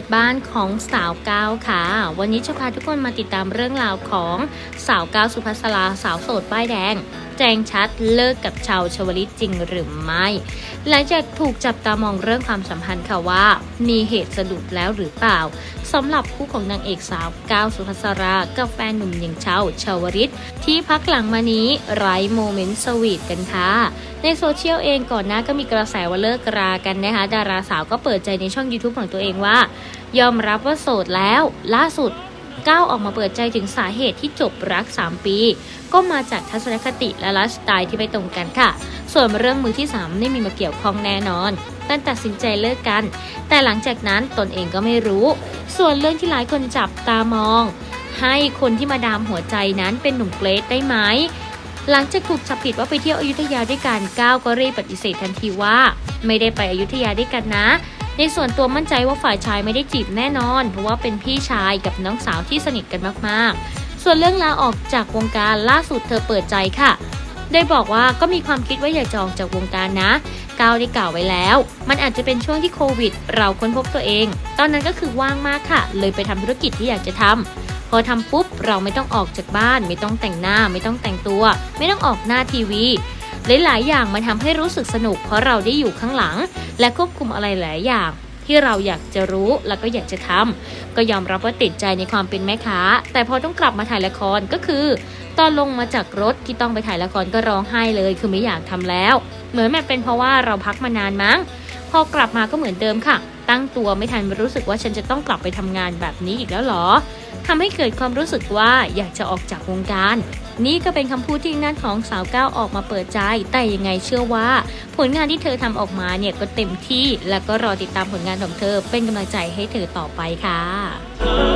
ดบ้านของสาวก้าวค่ะ วันนี้จะพาทุกคนมาติดตามเรื่องราวของสาวก้าวสุภัสสราสาวโสดป้ายแดง แจ้งชัดเลิกกับชาวชวลิตจริงหรือไม่ หลังจากถูกจับตามองเรื่องความสัมพันธ์ค่ะว่า มีเหตุสะดุดแล้วหรือเปล่าสำหรับคู่ของนางเอกสาวก้าวสุภัสรากับแฟนหนุ่มอย่างเชาวชาวริต ที่พักหลังมานี้ไร้โมเมนต์สวีทกันค่ะในโซเชียลเองก่อนหน้าก็มีกระแสว่าเลิกรากันนะคะดาราสาวก็เปิดใจในช่อง YouTube ของตัวเองว่า ยอมรับว่าโสดแล้ว ล่าสุด ก้าวออกมาเปิดใจถึงสาเหตุที่จบรัก 3 ปี ก็มาจากทัศนคติและไลฟ์สไตล์ที่ไม่ตรงกันค่ะ ส่วนเรื่องมือที่ 3 ไม่มีมาเกี่ยวข้องแน่นอนตั้งตัดสินใจเลิกกัน แต่หลังจากนั้นตนเองก็ไม่รู้ ส่วนเรื่องที่หลายคนจับตามอง ให้คนที่มาดามหัวใจนั้นเป็นหนุ่มเกรซได้ไหมหลังจากถูกจับผิดว่าไปเที่ยวอยุธยาด้วยกันก้าวก็รีบปฏิเสธทันทีว่า ไม่ได้ไปอยุธยาด้วยกันนะ ในส่วนตัวมั่นใจว่าฝ่ายชายไม่ได้จีบแน่นอน เพราะว่าเป็นพี่ชายกับน้องสาวที่สนิทกันมากๆ ส่วนเรื่องลาออกจากวงการล่าสุดเธอเปิดใจค่ะได้บอกว่าก็มีความคิดว่าอยากจะออกจากวงการนะก้าวได้กล่าวไว้แล้ว มันอาจจะเป็นช่วงที่โควิด เราค้นพบตัวเอง ตอนนั้นก็คือว่างมากค่ะ เลยไปทำธุรกิจที่อยากจะทำพอทำปุ๊บเราไม่ต้องออกจากบ้าน ไม่ต้องแต่งหน้า ไม่ต้องแต่งตัว ไม่ต้องออกหน้าทีวี หลายๆอย่างมันทำให้รู้สึกสนุก เพราะเราได้อยู่ข้างหลัง และควบคุมอะไรหลายอย่าง ที่เราอยากจะรู้แล้วก็อยากจะทำก็ยอมรับว่าติดใจในความเป็นแม่ค้า แต่พอต้องกลับมาถ่ายละครก็คือ ตอนลงมาจากรถที่ต้องไปถ่ายละครก็ร้องไห้เลย คือไม่อยากทำแล้ว เหมือนมันเป็นเพราะว่าเราพักมานานมั้ง พอกลับมาก็เหมือนเดิมค่ะ ตั้งตัวไม่ทันรู้สึกว่าฉันจะต้องกลับไปทำงานแบบนี้อีกแล้วหรอ ทำให้เกิดความรู้สึกว่าอยากจะออกจากวงการ นี่ก็เป็นคำพูดที่นั่นของสาวก้าวออกมาเปิดใจ แต่ยังไงเชื่อว่า ผลงานที่เธอทำออกมาเนี่ยก็เต็มที่ และก็รอติดตามผลงานของเธอเป็นกำลังใจให้เธอต่อไปค่ะ